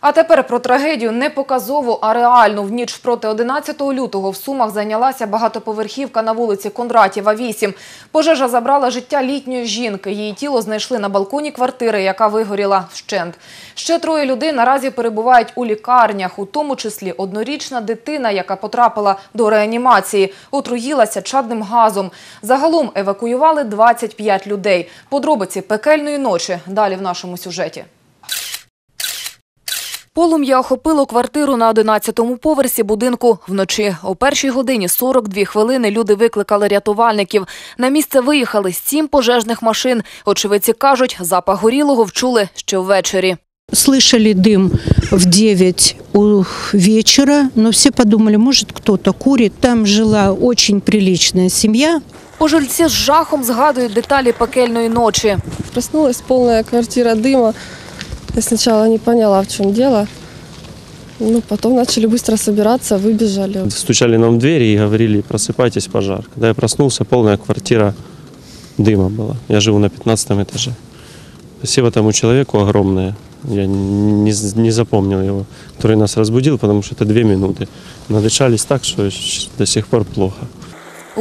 А тепер про трагедію не показову, а реальну. В ніч проти 11 лютого в Сумах зайнялася багатоповерхівка на вулиці Кондратєва, 8. Пожежа забрала життя літньої жінки. Її тіло знайшли на балконі квартири, яка вигоріла вщент. Ще троє людей наразі перебувають у лікарнях, у тому числі однорічна дитина, яка потрапила до реанімації, отруїлася чадним газом. Загалом евакуювали 25 людей. Подробиці пекельної ночі далі в нашому сюжеті. Полум'я охопило квартиру на 11-му поверсі будинку вночі. О першій годині 42 хвилини люди викликали рятувальників. На місце виїхали сім пожежних машин. Очевидці кажуть, запах горілого вчули ще ввечері. Слышали дым в 9 у вечера, но все подумали, может кто-то курит. Там жила очень приличная семья, Пожильці з жахом згадують деталі пекельної ночі. Проснулась полная квартира дыма. Я сначала не поняла, в чем дело. Ну, потом начали быстро собираться, выбежали. Стучали нам в двери и говорили, просыпайтесь, пожар. Когда я проснулся, полная квартира дыма была. Я живу на 15 этаже. Спасибо тому человеку огромное. Я не, не запомнил его, который нас разбудил, потому что это две минуты. Надышались так, что до сих пор плохо.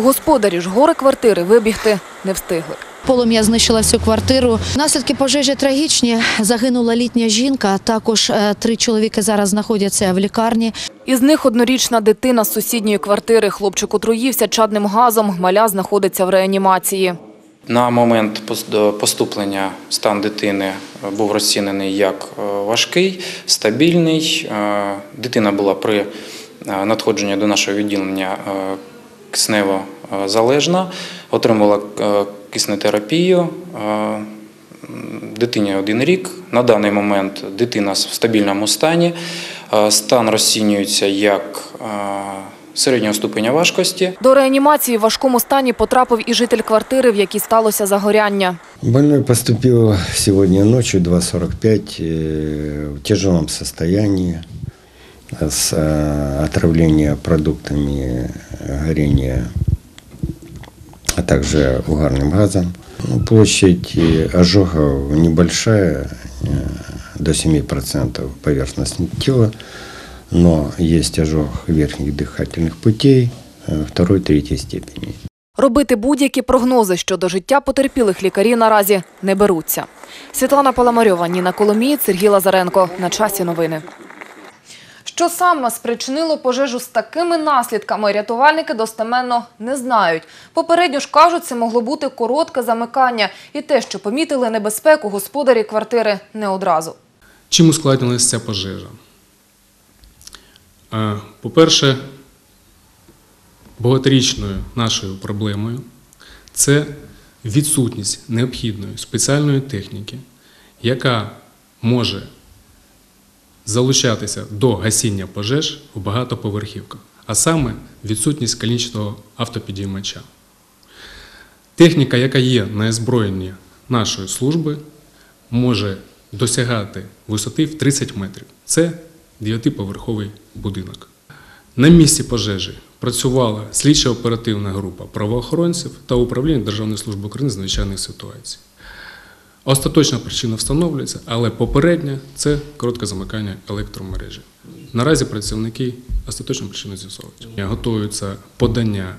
Господарі ж гори квартири вибігти не встигли. Полум'я знищила всю квартиру. Наслідки пожежі трагічні. Загинула літня жінка. Також е, три чоловіки зараз знаходяться в лікарні. Із них однорічна дитина з сусідньої квартири. Хлопчик отруївся чадним газом. Маля знаходиться в реанімації. На момент поступлення стан дитини е, був розцінений як е, важкий, стабільний. Дитина була при надходженні до нашого відділення киснево е, залежна, отримувала е, киснетерапію. Е, Дитині один рік. На даний момент дитина в стабільному стані. Стан розцінюється як середнього ступеня важкості. До реанімації в важкому стані потрапив і житель квартири, в якій сталося загоряння. Больной поступил сегодня ночью 2.45 э, в тяжелом состоянии с э, отравлением продуктами горения, а также угарным газом. Ну, Площадь э, ожогов небольшая, э, до 7% поверхности тела, но есть ожог верхних дыхательных путей э, второй, третьей степени. Робити будь-які прогнози щодо життя потерпілих лікарі наразі не беруться. Світлана Паламарьова, Ніна Коломієць, Сергій Лазаренко. На часі новини. Що саме спричинило пожежу з такими наслідками, рятувальники достеменно не знають. Попередньо ж кажуть, це могло бути коротке замикання і те, що помітили небезпеку господарі квартири не одразу. Чим ускладнилася ця пожежа? Е, По-перше, багаторічною нашою проблемою це відсутність необхідної спеціальної техніки, яка може залучатися до гасіння пожеж в багатоповерхівках, а саме відсутність калінчатого автопідіймача. Техніка, яка є на озброєнні нашої служби, може досягати висоти в 30 метрів. Це 9-поверховий будинок. На місці пожежі працювала слідчо-оперативна група правоохоронців та управління Державної служби України з надзвичайних ситуацій. Остаточна причина встановлюється, але попередня це коротке замикання електромережі. Наразі працівники остаточну причину з'ясовують. Готуються подання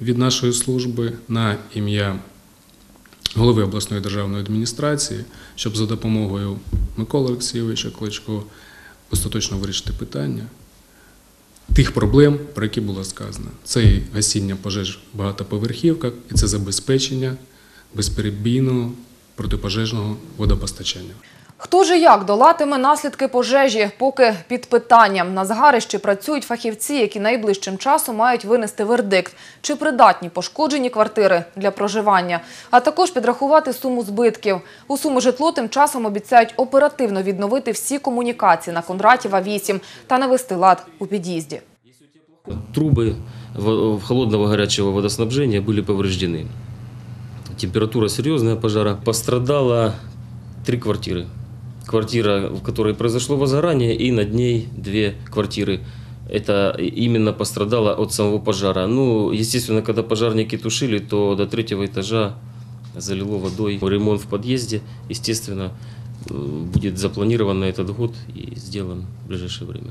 від нашої служби на ім'я голови обласної державної адміністрації, щоб за допомогою Миколи Олексійовича Кличко остаточно вирішити питання тих проблем, про які було сказано. Це і гасіння пожеж в багатоповерхівках, і це забезпечення безперебійного протипожежного водопостачання. Хто ж і як долатиме наслідки пожежі, поки під питанням. На згарищі працюють фахівці, які найближчим часом мають винести вердикт, чи придатні пошкоджені квартири для проживання, а також підрахувати суму збитків. У суму житло тим часом обіцяють оперативно відновити всі комунікації на Кондратєва 8 та навести лад у під'їзді. Трубы в- в холодного горячего водоснабжения были повреждены. Температура серьезная пожара. Пострадало три квартиры. Квартира, в которой произошло возгорание, и над ней две квартиры. Это именно пострадало от самого пожара. Ну, естественно, когда пожарники тушили, то до третьего этажа залило водой. Ремонт в подъезде, естественно, будет запланирован на этот год и сделан в ближайшее время.